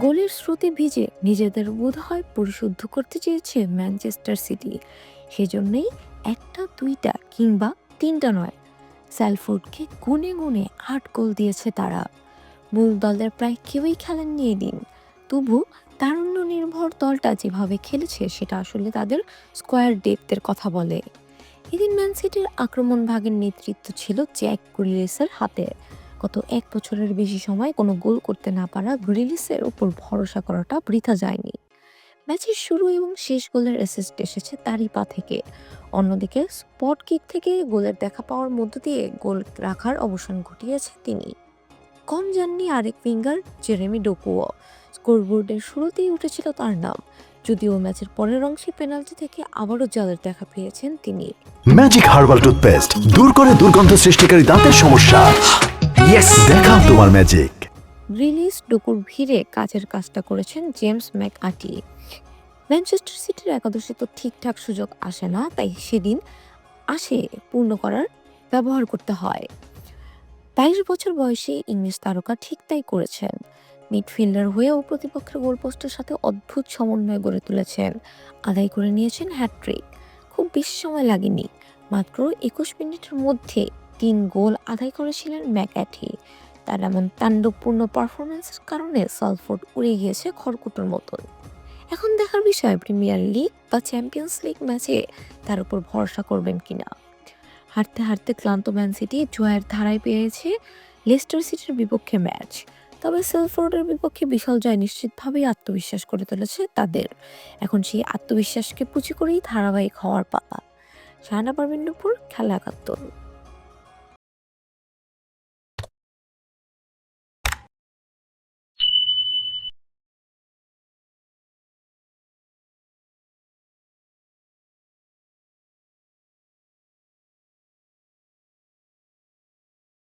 গোলের শ্রুতি ভিজে নিজেদের বোধহয় পরিশুদ্ধ করতে চেয়েছে ম্যানচেস্টার সিটি। সেজন্যই একটা, দুইটা কিংবা তিনটা নয়, স্যালফোর্ডকে গুনে গুনে আট গোল দিয়েছে তারা। মূল দলের প্রায় কেউই খেলেননি এদিন। তবু তারুণ্য নির্ভর দলটা যেভাবে খেলেছে, সেটা আসলে তাদের স্কোয়ার ডেপথের কথা বলে। এদিন ম্যান সিটির আক্রমণ ভাগের নেতৃত্ব ছিল জ্যাক গ্রিলিসের হাতে। গত এক বছরের বেশি সময় কোনো গোল করতে না পারা গ্রিলিসের উপর ভরসা করাটা বৃথা যায়নি। ম্যাচের শুরু এবং শেষ গোলের অ্যাসিস্ট এসেছে তারই পা থেকে। অন্যদিকে স্পট কিক থেকে গোলের দেখা পাওয়ার মধ্য দিয়ে গোল রাখার অবসান ঘটিয়েছে তিনি। কম যাননি আরেক ফিঙ্গার জেরেমি ডোকুও স্কোরবোর্ডের শুরুতেই উঠেছিল তার নাম। যদিও ম্যাচের পরের অংশে পেনাল্টি থেকে আবারও জালের দেখা পেয়েছেন তিনি। ম্যাজিক হার্বাল টুথপেস্ট দূর করে দুর্গন্ধ সৃষ্টিকারী দাঁতের সমস্যা। ইয়েস দেখাও তোমার ম্যাজিক গ্রিলিস ডুকুর ভিড়ে কাজের কাজটা করেছেন জেমস ম্যাক আটি ম্যানচেস্টার সিটির একাদশে তো ঠিকঠাক সুযোগ আসে না, তাই সেদিন আসে পূর্ণ করার ব্যবহার করতে হয়। বাইশ বছর বয়সে ইংলিশ তারকা ঠিক তাই করেছেন। মিডফিল্ডার হয়েও প্রতিপক্ষের গোলপোস্টের সাথে অদ্ভুত সমন্বয় গড়ে তুলেছেন। আদায় করে নিয়েছেন হ্যাট্রিক খুব বেশি সময় লাগেনি, মাত্র একুশ মিনিটের মধ্যে তিন গোল আদায় করেছিলেন ম্যাকঅ্যাটি তার এমন তাণ্ডবপূর্ণ পারফরমেন্সের কারণে সালফোর্ড উড়ে গিয়েছে খড়কুটোর মতন এখন দেখার বিষয়, প্রিমিয়ার লিগ বা চ্যাম্পিয়ন্স লিগ ম্যাচে তার উপর ভরসা করবেন কিনা? হারতে হারতে ক্লান্ত ম্যান সিটি জয়ের ধারায় পেয়েছে লেস্টার সিটির বিপক্ষে ম্যাচ। তবে সেলফোর্ডের বিপক্ষে বিশাল জয় নিশ্চিতভাবেই আত্মবিশ্বাস করে তুলেছে তাদের। এখন সেই আত্মবিশ্বাসকে পুঁজি করেই ধারাবাহিক হওয়ার পালা। শাহানা নুপুর, খেলা একাত্তর।